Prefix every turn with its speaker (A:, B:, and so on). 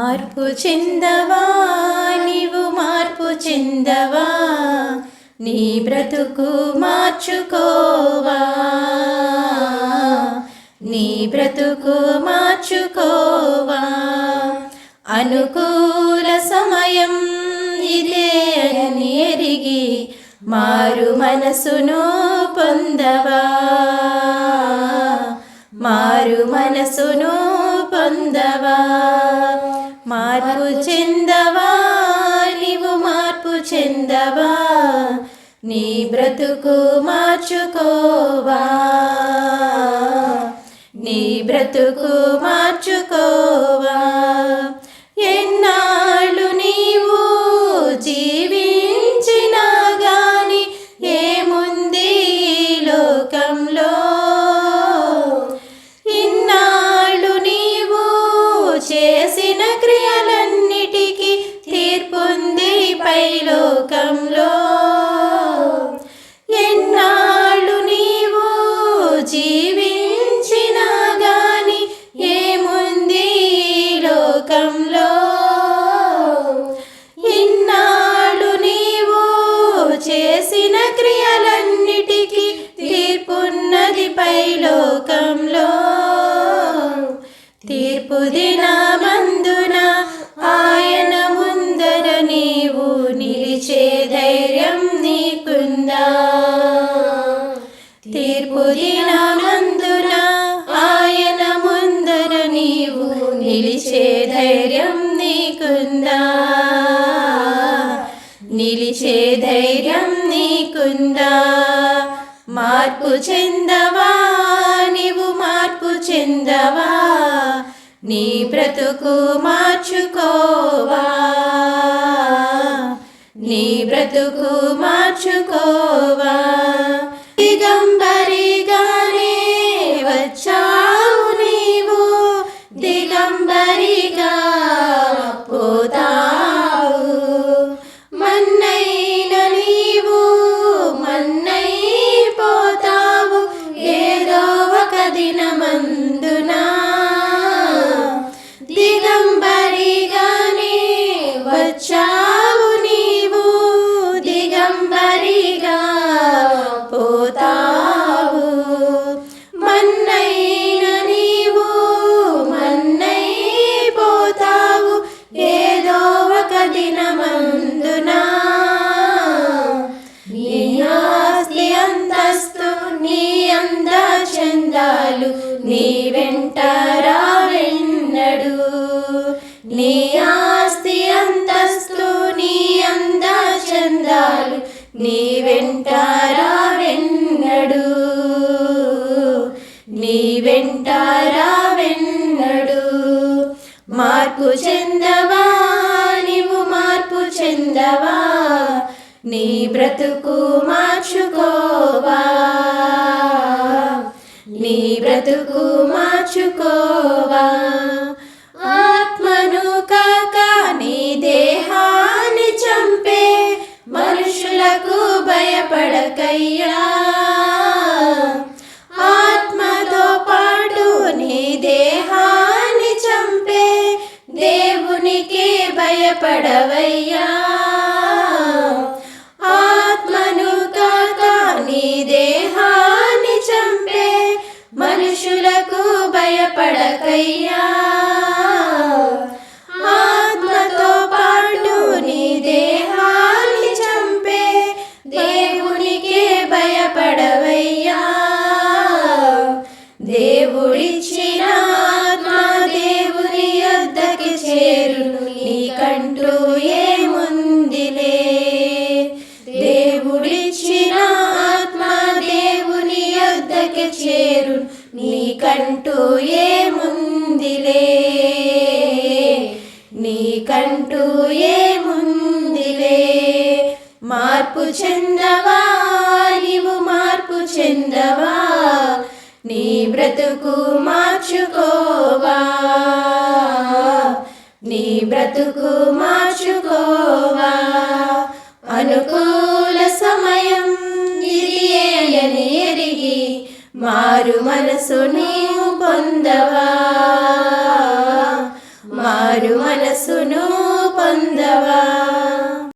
A: మార్పు చెందవా? నీవు మార్పు చెందవా? నీ బ్రతుకు మార్చుకోవా? నీ బ్రతుకు మార్చుకోవా? అనుకూల సమయం ఇదే అని ఎరిగి మారు మనసును పొందవా? మారు మనసును పొందవా? మార్పు చెందవా? నీవు మార్పు చెందవా? నీ బ్రతుకు మార్చుకోవా? నీ బ్రతుకు మార్చుకోవా? ఎన్నాళ్ళు నీవు జీవించినా గాని ఏముంది లోకంలో? ఇన్నాళ్ళు నీవు చేసిన క్రియ పైలోకంలో తీర్పు దినమందున ఆయన ముందర నీవు నిలిచే ధైర్యం నీకుందా? తీర్పు దినమందున ఆయన ముందర నీవు నిలిచే ధైర్యం నీకుందా? నిలిచే ధైర్యం నీకుందా? మార్పు చెందవా? నీవు మార్పు చెందవా? నీ బ్రతుకు మార్చుకోవా? నీ బ్రతుకు మార్చుకోవా? దిగంబరిగానే వచ్చావు నీవు. దిగంబరిగా చందాలు నీ వెంట రావెన్నడు. నీ ఆస్తి అంతస్తు నీ అంద చందాలు నీ వెంట రావెన్నడు. నీ వెంట రావెన్నడు. మార్పు చెందవా? నీవు మార్పు చెందవా? నీ బ్రతుకు మార్చుకోవా? బ్రతుకు మార్చుకోవా? ఆత్మను కాక నీ దేహాన్ని చంపే మనుషులకు భయపడకయ్యా. భయపడకయ్యా ఆత్మతో పాటు నీ దేహాన్ని చంపే దేవునికి భయపడవయ్యా. దేవుడిచ్చిన ఆత్మ దేవుని యొద్దకి చేరును నీకంటూ ఏముందిలే. దేవుడిచ్చిన ఆత్మ దేవుని యొద్దకి చేరు నీకంటూ ఏముందిలే నీకంటూ ఏముందిలే? మార్పు చెందవా? నీవు మార్పు చెందవా? నీ బ్రతుకు మార్చుకోవా? నీ బ్రతుకు మార్చుకోవా? అనుకూల సమయం మారు మనసు నీవు పొందవా? మారు మనసును పొందవా?